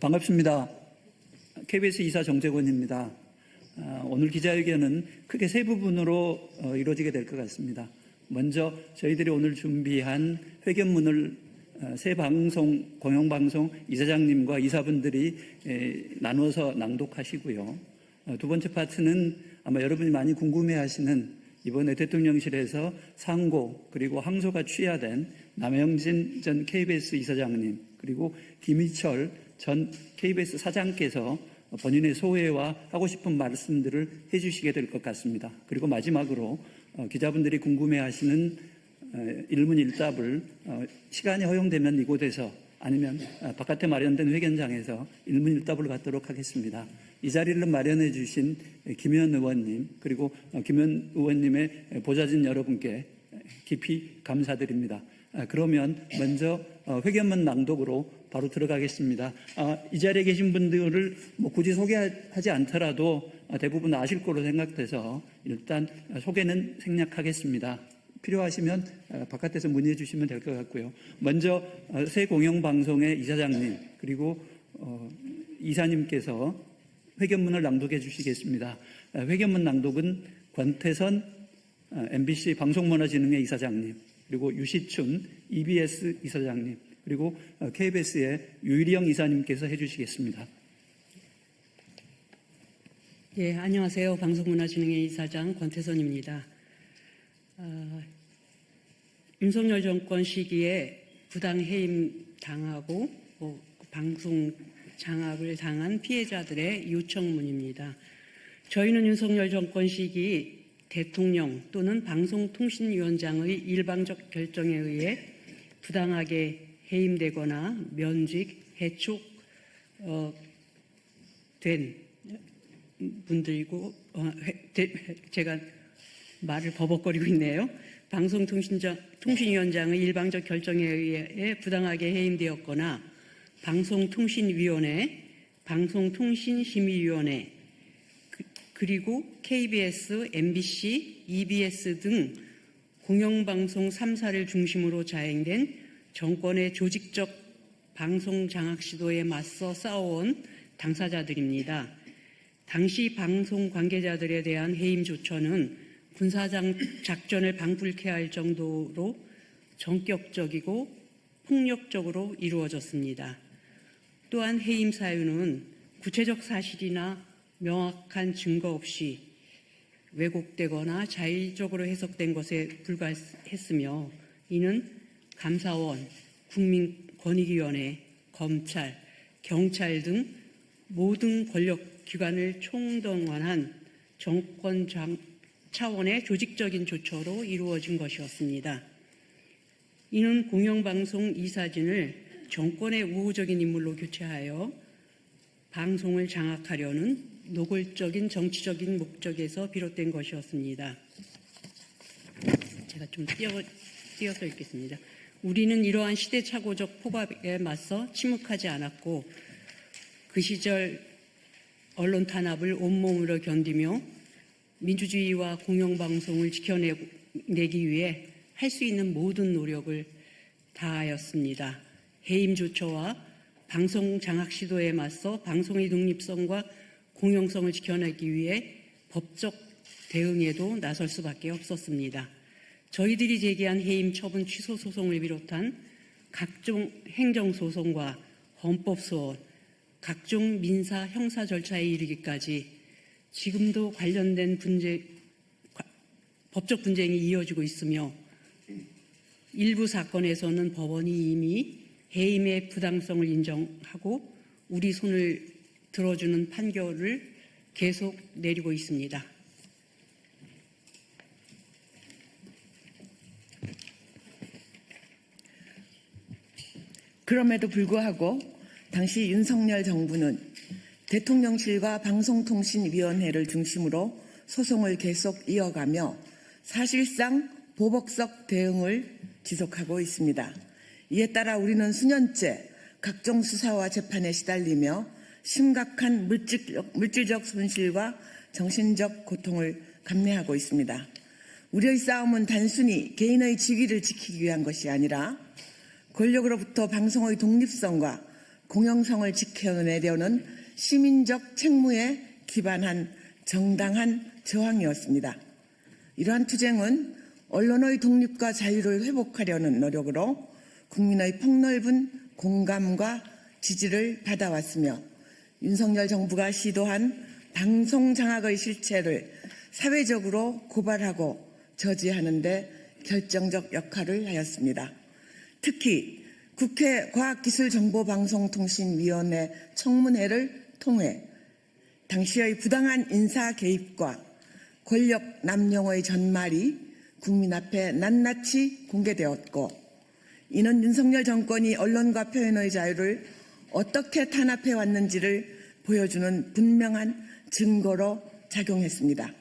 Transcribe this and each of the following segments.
반갑습니다. KBS 이사 정재권입니다. 아, 오늘 기자회견은 크게 세 부분으로 어, 이루어지게 될 것 같습니다. 먼저 저희들이 오늘 준비한 회견문을 어, 새 방송, 공영방송 이사장님과 이사분들이 에, 나누어서 낭독하시고요. 어, 두 번째 파트는 아마 여러분이 많이 궁금해 하시는 이번에 대통령실에서 상고 그리고 항소가 취하된 남영진 전 KBS 이사장님 그리고 김희철 전 KBS 사장께서 본인의 소회와 하고 싶은 말씀들을 해주시게 될 것 같습니다. 그리고 마지막으로 어, 기자분들이 궁금해하시는 어, 일문일답을 어, 시간이 허용되면 이곳에서 아니면 어, 바깥에 마련된 회견장에서 일문일답을 갖도록 하겠습니다. 이 자리를 마련해 주신 김현 의원님 그리고 어, 김현 의원님의 보좌진 여러분께 깊이 감사드립니다. 아, 그러면 먼저 어, 회견문 낭독으로 바로 들어가겠습니다. 아, 이 자리에 계신 분들을 뭐 굳이 소개하지 않더라도 아, 대부분 아실 거로 생각돼서 일단 소개는 생략하겠습니다. 필요하시면 어, 바깥에서 문의해 주시면 될 것 같고요. 먼저 어, 새 공영방송의 이사장님 그리고 어, 이사님께서 회견문을 낭독해 주시겠습니다. 어, 회견문 낭독은 권태선 어, MBC 방송문화진흥회 이사장님 그리고 유시춘 EBS 이사장님 그리고 어, KBS의 유일영 이사님께서 해주시겠습니다. 예, 안녕하세요. 방송문화진흥회 이사장 권태선입니다. 어, 윤석열 정권 시기에 부당 해임 당하고 뭐, 방송 장악을 당한 피해자들의 요청문입니다. 저희는 윤석열 정권 시기 대통령 또는 방송통신위원장의 일방적 결정에 의해 부당하게 해임되거나 면직, 해촉 어, 된 분들이고 어, 제가 말을 버벅거리고 있네요. 방송통신위원장의 일방적 결정에 의해 부당하게 해임되었거나 방송통신위원회, 방송통신심의위원회 그- 그리고 KBS, MBC, EBS 등 공영방송 3사를 중심으로 자행된 정권의 조직적 방송 장악 시도에 맞서 싸워온 당사자들입니다. 당시 방송 관계자들에 대한 해임 조처는 군사장 작전을 방불케 할 정도로 전격적이고 폭력적으로 이루어졌습니다. 또한 해임 사유는 구체적 사실이나 명확한 증거 없이 왜곡되거나 자의적으로 해석된 것에 불과했으며 이는 감사원, 국민권익위원회, 검찰, 경찰 등 모든 권력기관을 총동원한 정권 장- 차원의 조직적인 조처로 이루어진 것이었습니다. 이는 공영방송 이사진을 정권의 우호적인 인물로 교체하여 방송을 장악하려는 노골적인 정치적인 목적에서 비롯된 것이었습니다. 제가 좀 띄어, 띄어서 읽겠습니다. 우리는 이러한 시대착오적 포갑에 맞서 침묵하지 않았고 그 시절 언론 탄압을 온몸으로 견디며 민주주의와 공영방송을 지켜내기 위해 할 수 있는 모든 노력을 다하였습니다. 해임 조처와 방송 장악 시도에 맞서 방송의 독립성과 공영성을 지켜내기 위해 법적 대응에도 나설 수밖에 없었습니다. 저희들이 제기한 해임 처분 취소 소송을 비롯한 각종 행정 소송과 헌법 소원, 각종 민사 형사 절차에 이르기까지 지금도 관련된 분쟁, 과- 법적 분쟁이 이어지고 있으며 일부 사건에서는 법원이 이미 해임의 부당성을 인정하고 우리 손을 들어주는 판결을 계속 내리고 있습니다. 그럼에도 불구하고 당시 윤석열 정부는 대통령실과 방송통신위원회를 중심으로 소송을 계속 이어가며 사실상 보복적 대응을 지속하고 있습니다. 이에 따라 우리는 수년째 각종 수사와 재판에 시달리며 심각한 물질적 손실과 정신적 고통을 감내하고 있습니다. 우리의 싸움은 단순히 개인의 직위를 지키기 위한 것이 아니라 권력으로부터 방송의 독립성과 공영성을 지켜내려는 시민적 책무에 기반한 정당한 저항이었습니다. 이러한 투쟁은 언론의 독립과 자유를 회복하려는 노력으로 국민의 폭넓은 공감과 지지를 받아왔으며 윤석열 정부가 시도한 방송 장악의 실체를 사회적으로 고발하고 저지하는 데 결정적 역할을 하였습니다. 특히 국회 과학기술정보방송통신위원회 청문회를 통해 당시의 부당한 인사 개입과 권력 남용의 전말이 국민 앞에 낱낱이 공개되었고 이는 윤석열 정권이 언론과 표현의 자유를 어떻게 탄압해 왔는지를 보여주는 분명한 증거로 작용했습니다.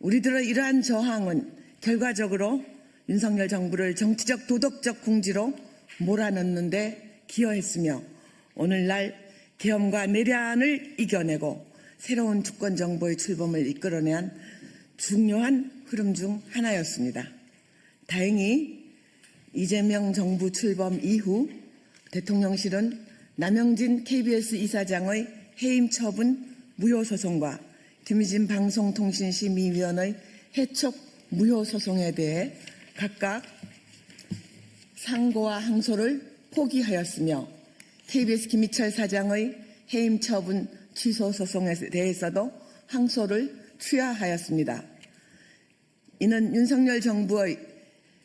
우리들의 이러한 저항은 결과적으로 윤석열 정부를 정치적 도덕적 궁지로 몰아넣는데 기여했으며 오늘날 계엄과 내란을 이겨내고 새로운 주권 정보의 출범을 이끌어낸 중요한 흐름 중 하나였습니다. 다행히 이재명 정부 출범 이후 대통령실은 남영진 KBS 이사장의 해임 처분 무효 소송과 김희진 방송통신심의위원의 해촉 무효 소송에 대해 각각 상고와 항소를 포기하였으며 KBS 김희철 사장의 해임 처분 취소 소송에 대해서도 항소를 취하하였습니다. 이는 윤석열 정부의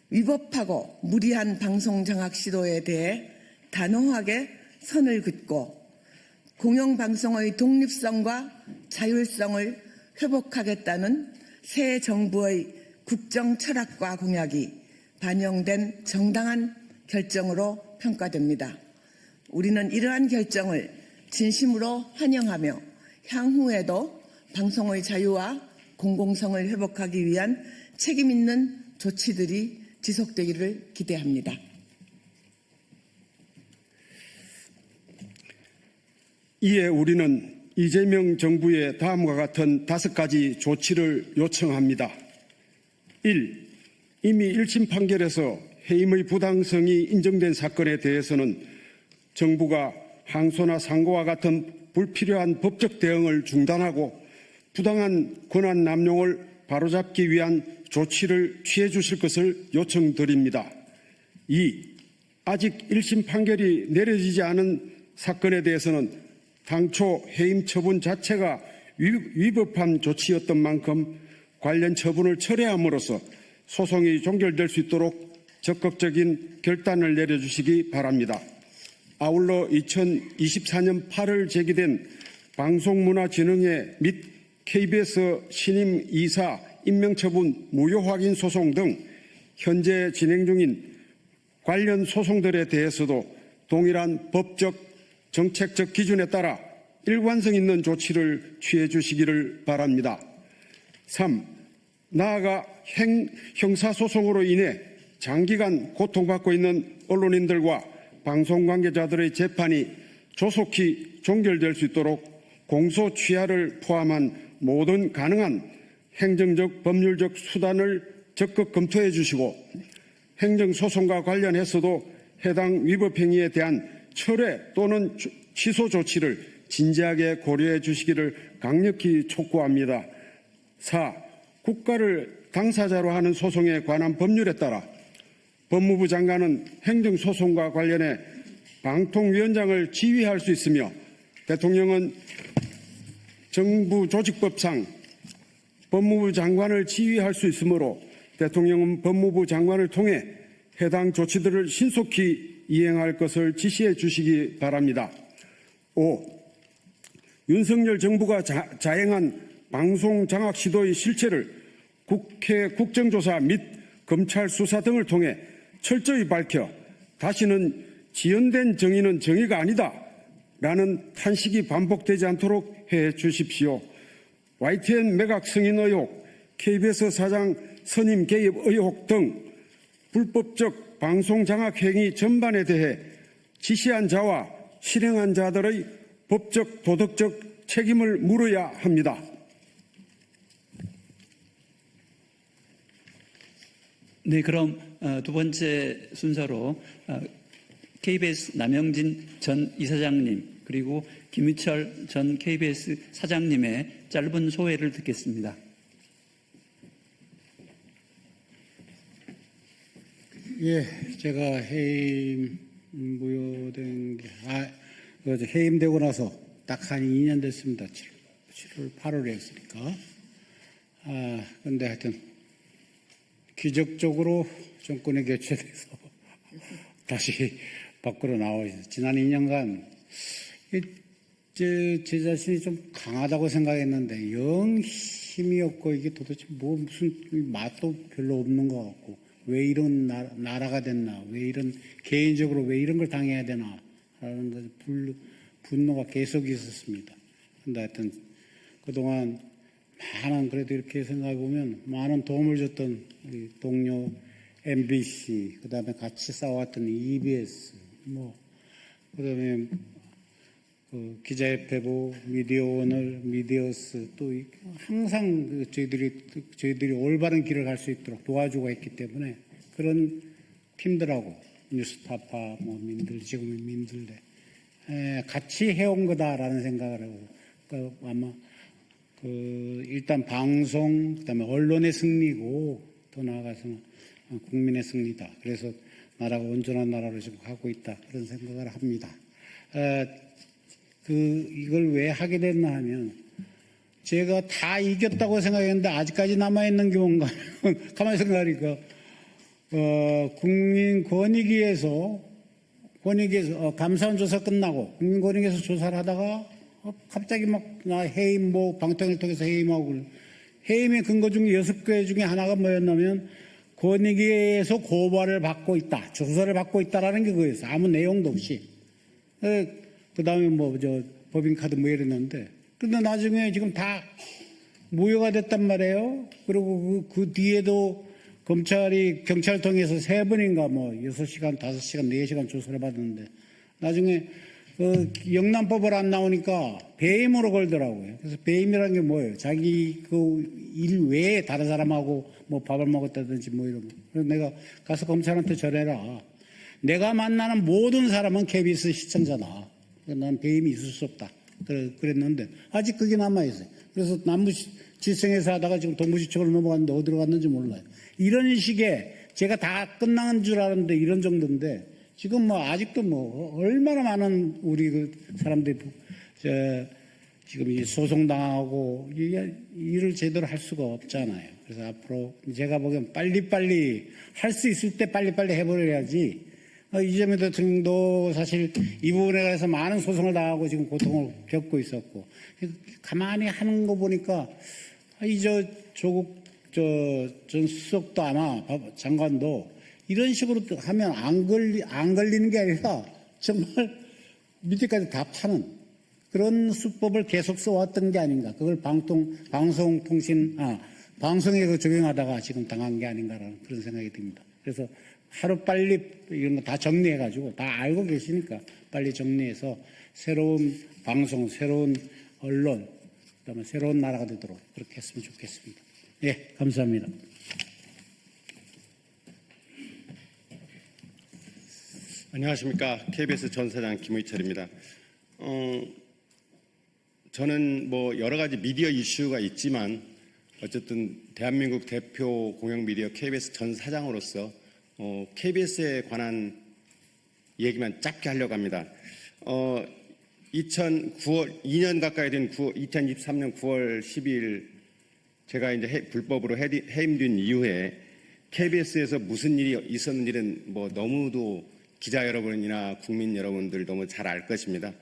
위법하고 무리한 방송 장악 시도에 대해 단호하게 선을 긋고 공영방송의 독립성과 자율성을 회복하겠다는 새 정부의 국정 철학과 공약이 반영된 정당한 결정으로 평가됩니다. 우리는 이러한 결정을 진심으로 환영하며 향후에도 방송의 자유와 공공성을 회복하기 위한 책임 있는 조치들이 지속되기를 기대합니다. 이에 우리는 이재명 정부의 다음과 같은 다섯 가지 조치를 요청합니다. 1. 이미 1심 판결에서 해임의 부당성이 인정된 사건에 대해서는 정부가 항소나 상고와 같은 불필요한 법적 대응을 중단하고 부당한 권한 남용을 바로잡기 위한 조치를 취해 주실 것을 요청드립니다. 2. 아직 1심 판결이 내려지지 않은 사건에 대해서는 당초 해임 처분 자체가 위법한 조치였던 만큼 관련 처분을 철회함으로써 소송이 종결될 수 있도록 적극적인 결단을 내려주시기 바랍니다. 아울러 2024년 8월 제기된 방송문화진흥회 및 KBS 신임 이사 임명처분 무효 확인 소송 등 현재 진행 중인 관련 소송들에 대해서도 동일한 법적 정책적 기준에 따라 일관성 있는 조치를 취해 주시기를 바랍니다. 3. 나아가 행, 형사소송으로 인해 장기간 고통받고 있는 언론인들과 방송 관계자들의 재판이 조속히 종결될 수 있도록 공소 취하를 포함한 모든 가능한 행정적 법률적 수단을 적극 검토해 주시고 행정소송과 관련해서도 해당 위법 행위에 대한 철회 또는 취소 조치를 진지하게 고려해 주시기를 강력히 촉구합니다. 4. 국가를 당사자로 하는 소송에 관한 법률에 따라 법무부 장관은 행정소송과 관련해 방통위원장을 지휘할 수 있으며 대통령은 정부 조직법상 법무부 장관을 지휘할 수 있으므로 대통령은 법무부 장관을 통해 해당 조치들을 신속히 이행할 것을 지시해 주시기 바랍니다. 5. 윤석열 정부가 자, 자행한 방송 장악 시도의 실체를 국회 국정조사 및 검찰 수사 등을 통해 철저히 밝혀 다시는 지연된 정의는 정의가 아니다 라는 탄식이 반복되지 않도록 해 주십시오. YTN 매각 승인 의혹, KBS 사장 선임 개입 의혹 등 불법적 방송 장악 행위 전반에 대해 지시한 자와 실행한 자들의 법적 도덕적 책임을 물어야 합니다. 네, 그럼 어, 두 번째 순서로 어, KBS 남영진 전 이사장님 그리고 김유철 전 KBS 사장님의 짧은 소회를 듣겠습니다. 예, 제가 해임 무효된 게, 아, 그 해임되고 나서 딱 한 2년 됐습니다. 7, 7월, 8월에 했으니까. 아, 근데 하여튼, 기적적으로 정권이 교체돼서 다시 밖으로 나와 있어요. 지난 2년간, 이, 제, 제 자신이 좀 강하다고 생각했는데, 영 힘이 없고, 이게 도대체 뭐 무슨 맛도 별로 없는 것 같고, 왜 이런 나, 나라가 됐나, 왜 이런, 개인적으로 왜 이런 걸 당해야 되나, 라는 분노가 계속 있었습니다. 근데 하여튼, 그동안 많은, 그래도 이렇게 생각해 보면, 많은 도움을 줬던 동료 MBC, 그 다음에 같이 싸웠던 EBS, 뭐, 그 다음에 그 기자협회보, 미디어오늘, 미디어스 또 이- 항상 그 저희들이 저희들이 올바른 길을 갈 수 있도록 도와주고 했기 때문에 그런 팀들하고 뉴스타파, 뭐 민들 지금의 민들레 에, 같이 해온 거다라는 생각을 하고 그 아마 그 일단 방송 그다음에 언론의 승리고 더 나아가서는 국민의 승리다. 그래서 나라가 온전한 나라로 지금 가고 있다 그런 생각을 합니다. 에, 그 이걸 왜 하게 됐나 하면 제가 다 이겼다고 생각했는데 아직까지 남아 있는 게 뭔가 가만히 생각하니까 어, 국민 권익위에서 권익위에서 어, 감사원 조사 끝나고 국민 권익위에서 조사를 하다가 어, 갑자기 막 나 해임 뭐 방통위를 통해서 해임하고. 해임의 근거 중에 여섯 개 중에 하나가 뭐였냐면 권익위에서 고발을 받고 있다 조사를 받고 있다라는 게 그거였어 아무 내용도 없이 그 다음에 뭐, 저, 법인카드 뭐 이랬는데. 근데 나중에 지금 다 무효가 됐단 말이에요. 그리고 그, 그 뒤에도 검찰이 경찰 통해서 세 번인가 뭐, 6시간, 5시간, 4시간 조사를 받았는데. 나중에 그 영남법을 안 나오니까 배임으로 걸더라고요. 그래서 배임이라는 게 뭐예요? 자기 그 일 외에 다른 사람하고 뭐 밥을 먹었다든지 뭐 이런 거. 그래서 내가 가서 검찰한테 전해라. 내가 만나는 모든 사람은 KBS 시청자다. 난 배임이 있을 수 없다. 그랬는데 아직 그게 남아있어요. 그래서 남부지청에서 하다가 지금 동부지청으로 넘어갔는데 어디로 갔는지 몰라요. 이런 식의 제가 다 끝난 줄 알았는데 이런 정도인데 지금 뭐 아직도 뭐 얼마나 많은 우리 그 사람들이 저 지금 이 소송당하고 일을 제대로 할 수가 없잖아요. 그래서 앞으로 제가 보기엔 빨리빨리 할 수 있을 때 빨리빨리 해버려야지 어, 이재명 대통령도 사실 이 부분에 대해서 많은 소송을 당하고 지금 고통을 겪고 있었고 가만히 하는 거 보니까 아, 이저 조국 저 전 수석도 아마 법- 장관도 이런 식으로 하면 안 걸리 안 걸리는 게 아니라 정말 밑에까지 다 파는 그런 수법을 계속 써왔던 게 아닌가. 그걸 방통 방송통신 아 방송에 그 적용하다가 지금 당한 게 아닌가라는 그런 생각이 듭니다. 그래서 하루 빨리 이런 거 다 정리해가지고 다 알고 계시니까 빨리 정리해서 새로운 방송, 새로운 언론, 그다음에 새로운 나라가 되도록 그렇게 했으면 좋겠습니다. 예, 감사합니다. 안녕하십니까. KBS 전 사장 김의철입니다. 어, 저는 뭐 여러 가지 미디어 이슈가 있지만 어쨌든 대한민국 대표 공영 미디어 KBS 전 사장으로서 어, KBS에 관한 얘기만 짧게 하려고 합니다. 어, 2009월 2년 가까이 된 9, 2023년 9월 12일 제가 이제 해- 불법으로 해임된 이후에 KBS에서 무슨 일이 있었는지는 뭐 너무도 기자 여러분이나 국민 여러분들 너무 잘 알 것입니다.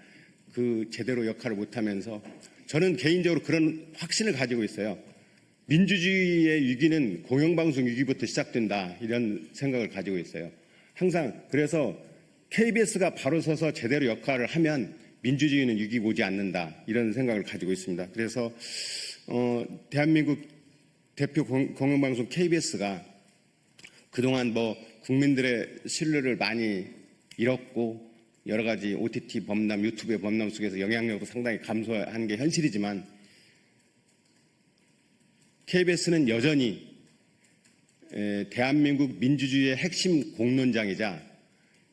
그 제대로 역할을 못하면서 저는 개인적으로 그런 확신을 가지고 있어요. 민주주의의 위기는 공영방송 위기부터 시작된다 이런 생각을 가지고 있어요. 항상 그래서 KBS가 바로 서서 제대로 역할을 하면 민주주의는 위기 오지 않는다 이런 생각을 가지고 있습니다. 그래서 어, 대한민국 대표 공, 공영방송 KBS가 그동안 뭐 국민들의 신뢰를 많이 잃었고 여러 가지 OTT 범람, 유튜브의 범람 속에서 영향력도 상당히 감소한 게 현실이지만 KBS는 여전히 에, 대한민국 민주주의의 핵심 공론장이자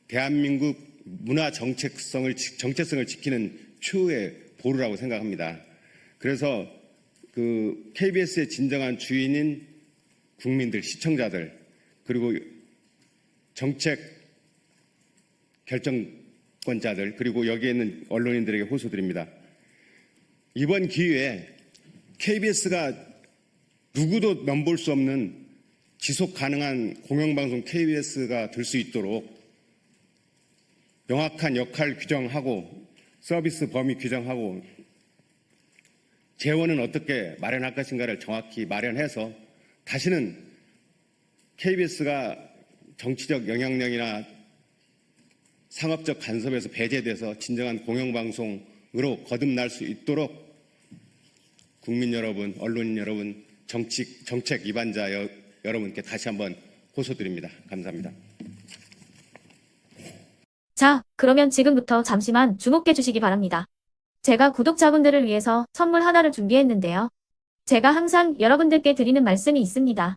대한민국 문화 정책성을 지- 정체성을 지키는 최후의 보루라고 생각합니다. 그래서 그 KBS의 진정한 주인인 국민들, 시청자들 그리고 정책 결정권자들 그리고 여기에 있는 언론인들에게 호소드립니다. 이번 기회에 KBS가 누구도 면볼 수 없는 지속 가능한 공영방송 KBS가 될 수 있도록 명확한 역할 규정하고 서비스 범위 규정하고 재원은 어떻게 마련할 것인가를 정확히 마련해서 다시는 KBS가 정치적 영향력이나 상업적 간섭에서 배제돼서 진정한 공영방송으로 거듭날 수 있도록 국민 여러분, 언론인 여러분, 정치, 정책 위반자 여, 여러분께 다시 한번 호소드립니다. 감사합니다. 자, 그러면 지금부터 잠시만 주목해 주시기 바랍니다. 제가 구독자분들을 위해서 선물 하나를 준비했는데요. 제가 항상 여러분들께 드리는 말씀이 있습니다.